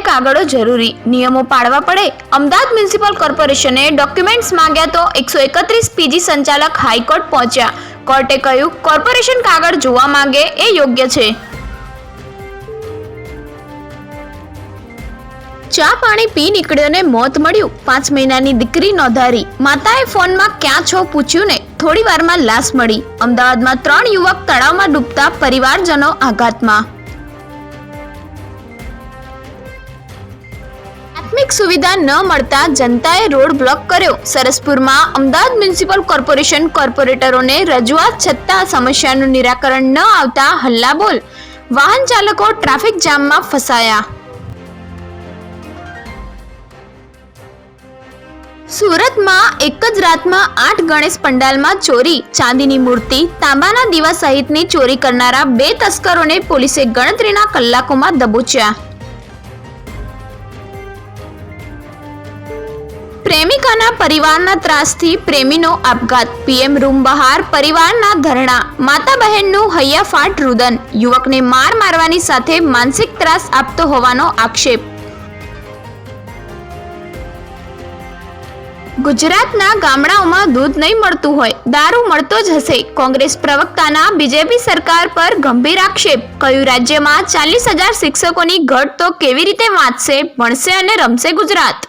કાગળો જરૂરી. નિયમો પાળવા પડે. અમદાવાદ મ્યુનિસિપલ કોર્પોરેશને ડોક્યુમેન્ટ્સ માંગ્યા તો એકસો એકત્રીસ પીજી સંચાલક હાઈકોર્ટ પહોંચ્યા. કોર્ટે કહ્યું, કોર્પોરેશન કાગળ જોવા માંગે એ યોગ્ય છે. ચા પાણી પી નીકળ્યો ને મોત મળ્યું. પાંચ મહિનાની દીકરી નોંધારી. માતાએ ફોનમાં ક્યાં છો પૂછ્યું ને થોડી વારમાં લાશ મળી. અમદાવાદમાં ત્રણ યુવક તળાવમાં ડૂબતા પરિવારજનો આઘાતમાં. પ્રાથમિક સુવિધા ન મળતા જનતાએ રોડ બ્લોક કર્યો. સરસપુરમાં અમદાવાદ મ્યુનિસિપલ કોર્પોરેશન કોર્પોરેટરોને રજૂઆત છતાં સમસ્યાનું નિરાકરણ ન આવતા હલ્લાબોલ. વાહન ચાલકો ટ્રાફિક જામમાં ફસાયા. સુરતમાં એક જ રાતમાં આઠ ગણેશ પંડાલમાં ચોરી. ચાંદીની મૂર્તિ, તાંબાના દીવા સહિતની ચોરી કરનારા બે તસ્કરોને પોલીસે ગણતરીના કલાકોમાં દબોચ્યા. પ્રેમિકાના પરિવારના ત્રાસથી પ્રેમીનો આપઘાત. પીએમ રૂમ બહાર પરિવારના ધરણા. માતા બહેનનું હૈયાફાટ રુદન. યુવકને માર મારવાની સાથે માનસિક ત્રાસ આપતો હોવાનો આક્ષેપ. ગુજરાતના ગામડાઓમાં દૂધ નહીં મળતું હોય. દારૂ મળતો જ હશે. કોંગ્રેસ પ્રવક્તાના બીજેપી સરકાર પર ગંભીર આક્ષેપ. કયું રાજ્યમાં ચાલીસ હજાર શિક્ષકોની ઘટ તો કેવી રીતે વાંચશે, ભણશે અને રમશે ગુજરાત?